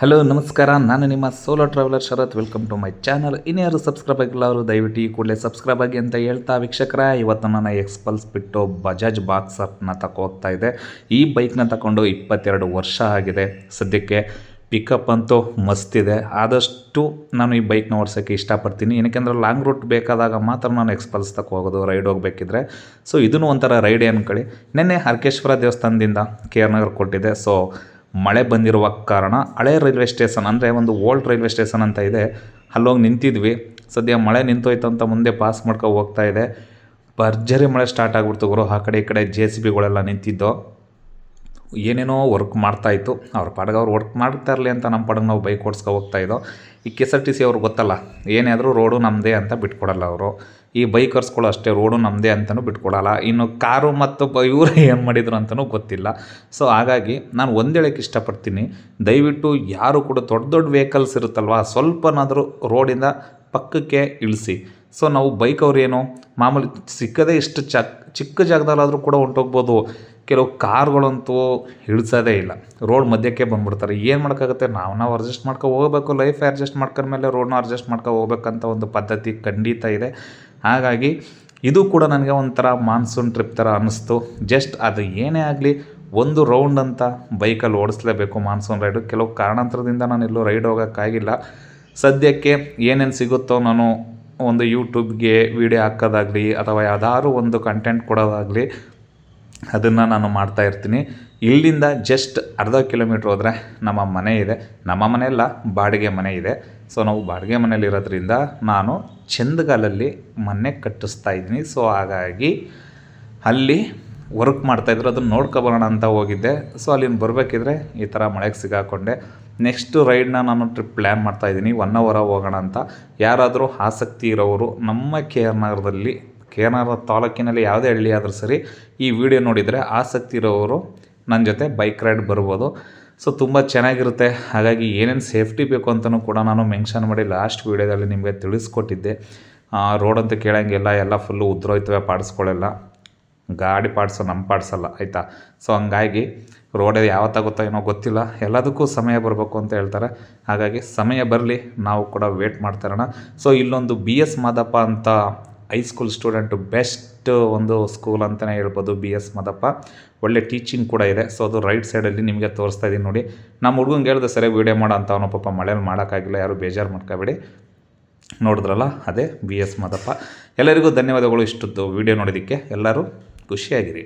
Hello ನಮಸ್ಕಾರ. ನಾನು ನಿಮ್ಮ solo traveller Sharath. Welcome to my channel ಇನ್ಯಾರು ಸಬ್ಸ್ಕ್ರೈಬ್ ಆಗಿಲ್ಲ ಅವರು, ದಯವಿಟ್ಟು ಈ ಕೂಡಲೇ ಸಬ್ಸ್ಕ್ರೈಬ್ ಆಗಿ ಅಂತ ಹೇಳ್ತಾ ವೀಕ್ಷಕರ, ಇವತ್ತು ನಾನು ಎಕ್ಸ್ಪಲ್ಸ್ ಬಿಟ್ಟು ಬಜಾಜ್ ಬಾಕ್ಸರ್ನ ತಗೋಗ್ತಾ ಇದೆ. ಈ ಬೈಕ್ನ ತಗೊಂಡು ಇಪ್ಪತ್ತೆರಡು ವರ್ಷ ಆಗಿದೆ. ಸದ್ಯಕ್ಕೆ ಪಿಕಪ್ ಅಂತೂ ಮಸ್ತಿದೆ ಆದಷ್ಟು ನಾನು ಈ ಬೈಕ್ನ ಓಡಿಸೋಕ್ಕೆ ಇಷ್ಟಪಡ್ತೀನಿ. ಏನಕ್ಕೆಂದ್ರೆ ಲಾಂಗ್ ರೂಟ್ ಬೇಕಾದಾಗ ಮಾತ್ರ ನಾನು ಎಕ್ಸ್ಪಲ್ಸ್ ತಕ್ಕ ಹೋಗೋದು ರೈಡ್ ಹೋಗಬೇಕಿದ್ರೆ. ಸೊ ಇದನ್ನು ಒಂಥರ ರೈಡ್ ಅಂದ್ಕೊಳ್ಳಿ ನಿನ್ನೆ ಹರ್ಕೇಶ್ವರ ದೇವಸ್ಥಾನದಿಂದ ಕೆ ಆರ್ ನಗರ್ ಕೊಟ್ಟಿದೆ ಸೊ ಮಳೆ ಬಂದಿರುವ ಕಾರಣ ಹಳೆ ರೈಲ್ವೆ ಸ್ಟೇಷನ್ ಅಂದರೆ ಒಂದು ಓಲ್ಡ್ ರೈಲ್ವೆ ಸ್ಟೇಷನ್ ಅಂತ ಇದೆ. ಅಲ್ಲೋಗಿ ನಿಂತಿದ್ವಿ. ಸದ್ಯ ಮಳೆ ನಿಂತೋಯ್ತು ಅಂತ ಮುಂದೆ ಪಾಸ್ ಮಾಡ್ಕೊ ಹೋಗ್ತಾ ಇದೆ. ಭರ್ಜರಿ ಮಳೆ ಸ್ಟಾರ್ಟ್ ಆಗ್ಬಿಡ್ತು ಗುರು. ಆ ಕಡೆ ಈ ಕಡೆ ಜೆ ಸಿ ಬಿಗಳೆಲ್ಲ ನಿಂತಿದ್ದು. ಏನೇನೋ ವರ್ಕ್ ಮಾಡ್ತಾಯಿತ್ತು ಅವ್ರ ಪಾಡಗ ಅವ್ರು ವರ್ಕ್ ಮಾಡ್ತಾ ಇರಲಿ ಅಂತ ನಮ್ಮ ಪಾಡಗ ನಾವು ಬೈಕ್ ಓಡಿಸ್ಕೊ ಹೋಗ್ತಾ ಇದ್ದೋ. ಈ K S R T C ಅವ್ರಿಗೆ ಗೊತ್ತಲ್ಲ. ಏನೇ ಆದರೂ ರೋಡು ನಮ್ಮದೇ ಅಂತ ಬಿಟ್ಕೊಡಲ್ಲ ಅವರು. ಈ ಬೈಕರ್ಸ್ಗಳು ಅಷ್ಟೇ ರೋಡು ನಮ್ಮದೇ ಅಂತಲೂ ಬಿಟ್ಕೊಡಲ್ಲ. ಇನ್ನು ಕಾರು ಮತ್ತು ಇವರು ಏನು ಮಾಡಿದ್ರು ಅಂತಲೂ ಗೊತ್ತಿಲ್ಲ. ಸೊ ಹಾಗಾಗಿ ನಾನು ಒಂದು ಇಷ್ಟಪಡ್ತೀನಿ. ದಯವಿಟ್ಟು ಯಾರು ಕೂಡ ದೊಡ್ಡ ದೊಡ್ಡ ವೆಹಿಕಲ್ಸ್ ಇರುತ್ತಲ್ವ, ಸ್ವಲ್ಪನಾದರೂ ರೋಡಿಂದ ಪಕ್ಕಕ್ಕೆ ಇಳಿಸಿ. ಸೊ ನಾವು ಬೈಕ್ ಅವ್ರೇನು ಮಾಮೂಲಿ ಸಿಕ್ಕದೇ ಇಷ್ಟು ಚಕ್, ಚಿಕ್ಕ ಜಾಗದಲ್ಲಾದರೂ ಕೂಡ ಹೊಂಟೋಗ್ಬೋದು ಕೆಲವು ಕಾರ್ಗಳಂತೂ ಇಳಿಸೋದೇ ಇಲ್ಲ. ರೋಡ್ ಮಧ್ಯಕ್ಕೆ ಬಂದ್ಬಿಡ್ತಾರೆ. ಏನು ಮಾಡೋಕ್ಕಾಗುತ್ತೆ? ನಾವು ನಾವು ಅಡ್ಜಸ್ಟ್ ಮಾಡ್ಕೊ ಹೋಗಬೇಕು. ಲೈಫ್ ಅಡ್ಜಸ್ಟ್ ಮಾಡ್ಕೊಂಡ್ಮೇಲೆ ರೋಡ್ನ ಅಡ್ಜಸ್ಟ್ ಮಾಡ್ಕೊ ಹೋಗ್ಬೇಕಂತ ಒಂದು ಪದ್ಧತಿ ಖಂಡಿತ ಇದೆ. ಹಾಗಾಗಿ ಇದು ಕೂಡ ನನಗೆ ಒಂಥರ ಮಾನ್ಸೂನ್ ಟ್ರಿಪ್ ಥರ ಅನ್ನಿಸ್ತು. ಜಸ್ಟ್ ಅದು ಏನೇ ಆಗಲಿ ಒಂದು ರೌಂಡ್ ಅಂತ ಬೈಕಲ್ಲಿ ಓಡಿಸ್ಲೇಬೇಕು ಮಾನ್ಸೂನ್ ರೈಡು ಕೆಲವು ಕಾರಣಾಂತರದಿಂದ ನಾನು ಎಲ್ಲೂ ರೈಡ್ ಹೋಗೋಕ್ಕಾಗಿಲ್ಲ. ಸದ್ಯಕ್ಕೆ ಏನೇನು ಸಿಗುತ್ತೋ ನಾನು ಒಂದು ಯೂಟ್ಯೂಬ್ಗೆ ವೀಡಿಯೋ ಹಾಕೋದಾಗಲಿ ಅಥವಾ ಯಾವುದಾದ್ರು ಒಂದು ಕಂಟೆಂಟ್ ಕೊಡೋದಾಗಲಿ ಅದನ್ನು ನಾನು ಮಾಡ್ತಾ ಇರ್ತೀನಿ. ಇಲ್ಲಿಂದ ಜಸ್ಟ್ ಅರ್ಧ ಕಿಲೋಮೀಟ್ರ್ ಹೋದರೆ ನಮ್ಮ ಮನೆ ಇದೆ. ನಮ್ಮ ಮನೆಯಲ್ಲ ಬಾಡಿಗೆ ಮನೆ ಇದೆ. ಸೊ ನಾವು ಬಾಡಿಗೆ ಮನೇಲಿರೋದ್ರಿಂದ ನಾನು ಚಂದಗಾಲಲ್ಲಿ ಮನೆ ಕಟ್ಟಿಸ್ತಾ ಇದ್ದೀನಿ. ಸೊ ಹಾಗಾಗಿ ಅಲ್ಲಿ ವರ್ಕ್ ಮಾಡ್ತಾಯಿದ್ರು ಅದನ್ನು ನೋಡ್ಕೊಬರೋಣ ಅಂತ ಹೋಗಿದ್ದೆ. ಸೊ ಅಲ್ಲಿಂದ ಬರಬೇಕಿದ್ರೆ ಈ ಥರ ಮಳೆಗೆ ಸಿಗಾಕೊಂಡೆ. ನೆಕ್ಸ್ಟು ರೈಡ್ನ ನಾನು ಟ್ರಿಪ್ ಪ್ಲ್ಯಾನ್ ಮಾಡ್ತಾಯಿದ್ದೀನಿ ಒನ್ ಅವರ ಹೋಗೋಣ ಅಂತ. ಯಾರಾದರೂ ಆಸಕ್ತಿ ಇರೋರು ನಮ್ಮ ಕೆ ಆರ್ ನಗರದಲ್ಲಿ ಕೆ ಆರ್ ನಗರ ತಾಲೂಕಿನಲ್ಲಿ ಯಾವುದೇ ಹಳ್ಳಿ ಆದರೂ ಸರಿ ಈ ವಿಡಿಯೋ ನೋಡಿದರೆ ಆಸಕ್ತಿ ಇರೋರು ನನ್ನ ಜೊತೆ ಬೈಕ್ ರೈಡ್ ಬರ್ಬೋದು. ಸೊ ತುಂಬ ಚೆನ್ನಾಗಿರುತ್ತೆ. ಹಾಗಾಗಿ ಏನೇನು ಸೇಫ್ಟಿ ಬೇಕು ಅಂತಲೂ ಕೂಡ ನಾನು ಮೆನ್ಷನ್ ಮಾಡಿ ಲಾಸ್ಟ್ ವೀಡಿಯೋದಲ್ಲಿ ನಿಮಗೆ ತಿಳಿಸ್ಕೊಟ್ಟಿದ್ದೆ. ರೋಡ್ ಅಂತ ಕೇಳೋಂಗಿಲ್ಲ ಎಲ್ಲ ಫುಲ್ಲು ಉದ್ರೋಯ್ತವೆ ಪಾಡಿಸ್ಕೊಳ್ಳಲ್ಲ ಗಾಡಿ ಪಾಡಿಸೋ ನಮ್ಮ ಪಾಡಿಸಲ್ಲ, ಆಯಿತಾ? ಸೊ ಹಂಗಾಗಿ ರೋಡ್ ಯಾವತ್ತಾಗುತ್ತೋ ಏನೋ ಗೊತ್ತಿಲ್ಲ. ಎಲ್ಲದಕ್ಕೂ ಸಮಯ ಬರಬೇಕು ಅಂತ ಹೇಳ್ತಾರೆ. ಹಾಗಾಗಿ ಸಮಯ ಬರಲಿ, ನಾವು ಕೂಡ ವೇಟ್ ಮಾಡ್ತಾ ಇರೋಣ. ಸೊ ಇಲ್ಲೊಂದು ಬಿ ಎಸ್ ಮಾದಪ್ಪ ಅಂತ ಹೈಸ್ಕೂಲ್ ಸ್ಟೂಡೆಂಟು ಬೆಸ್ಟ್ ಒಂದು ಸ್ಕೂಲ್ ಅಂತಲೇ ಹೇಳ್ಬೋದು ಬಿ ಎಸ್ ಮದಪ್ಪ. ಒಳ್ಳೆ ಟೀಚಿಂಗ್ ಕೂಡ ಇದೆ. ಸೊ ಅದು ರೈಟ್ ಸೈಡಲ್ಲಿ ನಿಮಗೆ ತೋರಿಸ್ತಾ ಇದ್ದೀನಿ ನೋಡಿ. ನಮ್ಮ ಹುಡುಗಂಗೆ ಹೇಳಿದೆ, ಸರಿ ವೀಡಿಯೋ ಮಾಡೋ ಅಂತ. ಅವನು ಪಾಪ ಮಳೇಲಿ ಮಾಡೋಕ್ಕಾಗಿಲ್ಲ, ಯಾರು ಬೇಜಾರು ಮಾಡ್ಕೋಬೇಡಿ. ನೋಡಿದ್ರಲ್ಲ, ಅದೇ ಬಿ ಎಸ್ ಮದಪ್ಪ. ಎಲ್ಲರಿಗೂ ಧನ್ಯವಾದಗಳು ಇಷ್ಟದ್ದು. ವೀಡಿಯೋ ನೋಡಿದ್ದಕ್ಕೆ ಎಲ್ಲರೂ ಖುಷಿಯಾಗಿರಿ.